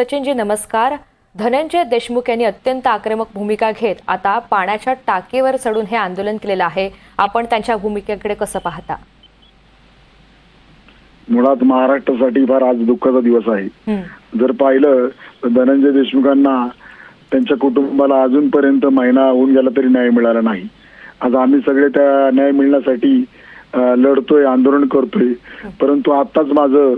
सचिनजी नमस्कार. धनंजय देशमुख यांनी अत्यंत आक्रमक भूमिका घेत आता पाण्याच्या टाकीवर चढून हे आंदोलन केलेलं आहे. आपण त्यांच्या भूमिकेकडे कसं पाहता? मुळात महाराष्ट्रासाठी फार आज दुःखाचा दिवस आहे. जर पाहिलं तर धनंजय देशमुखांना त्यांच्या कुटुंबाला अजूनपर्यंत महिना होऊन गेला तरी न्याय मिळाला नाही. आज आम्ही सगळे त्या न्याय मिळण्यासाठी लढतोय आंदोलन करतोय. परंतु आताच माझं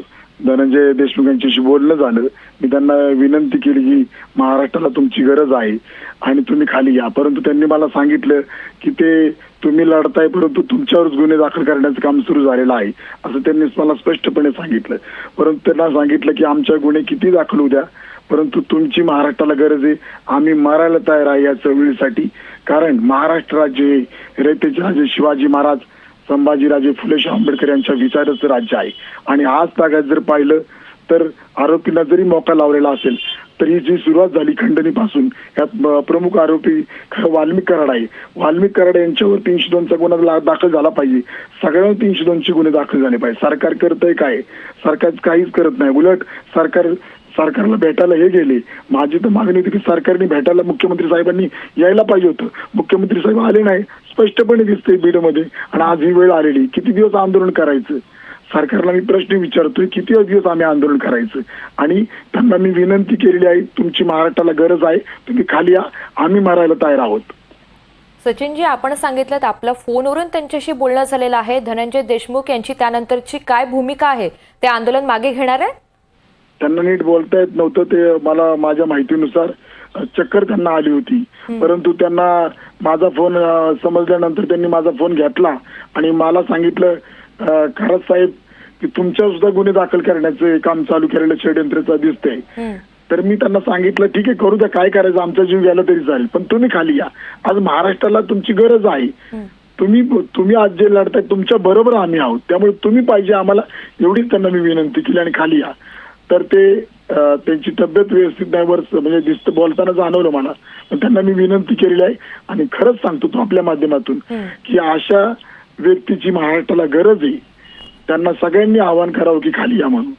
धनंजय देशमुख यांच्याशी बोलणं झालं. मी त्यांना विनंती केली की महाराष्ट्राला तुमची गरज आहे आणि तुम्ही खाली या. परंतु त्यांनी मला सांगितलं की ते तुम्ही लढताय परंतु तुमच्यावरच गुन्हे दाखल करण्याचं काम सुरू झालेलं आहे. असं त्यांनी मला स्पष्टपणे सांगितलं. परंतु त्यांना सांगितलं की आमच्या गुन्हे किती दाखल होऊ द्या. परंतु तुमची महाराष्ट्राला गरज आहे. आम्ही मरायला तयार आहे या चळवळीसाठी. कारण महाराष्ट्र राज्य हे रयतेचे राजे शिवाजी महाराज संभाजीराजे फुले आंबेडकर यांच्या विचाराचं राज्य आहे. आणि आज तागात जर पाहिलं तर आरोपींना जरी मोका लावलेला असेल तरी जी सुरुवात झाली खंडणीपासून यात प्रमुख आरोपी खरं वाल्मिक कराड आहे. वाल्मिक कराड यांच्यावर तीनशे दोनचा गुन्हा दाखल झाला पाहिजे. सगळ्यांवर तीनशे दोनचे गुन्हे दाखल झाले पाहिजे. सरकार करतंय काय? सरकार काहीच करत नाही. उलट सरकार सरकारला भेटायला हे गेले. माझी तर मागणी होती की सरकारने भेटायला मुख्यमंत्री साहेबांनी यायला पाहिजे होतं. मुख्यमंत्री साहेब आले नाही. स्पष्टपणे दिसते बीडमध्ये. आणि आज ही वेळ आलेली. किती दिवस आंदोलन करायचं? सरकारला मी प्रश्न विचारतोय किती दिवस आम्ही आंदोलन करायचं? आणि त्यांना मी विनंती केलेली आहे तुमची महाराष्ट्राला गरज आहे तुम्ही खाली या. आम्ही मारायला तयार आहोत. सचिनजी आपण सांगितलं आपलं फोनवरून त्यांच्याशी बोलणं झालेलं आहे. धनंजय देशमुख यांची त्यानंतरची काय भूमिका आहे? ते आंदोलन मागे घेणार आहे? त्यांना नीट बोलता येत नव्हतं ते मला माझ्या माहितीनुसार चक्कर त्यांना आली होती. परंतु त्यांना माझा फोन समजल्यानंतर त्यांनी माझा फोन घेतला आणि मला सांगितलं खरंच साहेब की तुमच्या सुद्धा गुन्हे दाखल करण्याचं काम चालू केलेलं षडयंत्राचं दिसतंय. तर मी त्यांना सांगितलं ठीक आहे करू द्या काय करायचं आमचा जीव गेला तरी चालेल पण तुम्ही खाली या. आज महाराष्ट्राला तुमची गरज आहे. तुम्ही तुम्ही आज जे लढताय तुमच्या बरोबर आम्ही आहोत. त्यामुळे तुम्ही पाहिजे आम्हाला एवढीच त्यांना मी विनंती केली आणि खाली या. तर ते त्यांची तब्येत व्यवस्थित नाही वर म्हणजे दिसतं बोलताना जाणवलं मला. पण त्यांना मी विनंती केलेली आहे आणि खरंच सांगतो तो आपल्या माध्यमातून. की अशा व्यक्तीची महाराष्ट्राला गरज आहे. त्यांना सगळ्यांनी आवाहन करावं की खाली या म्हणून.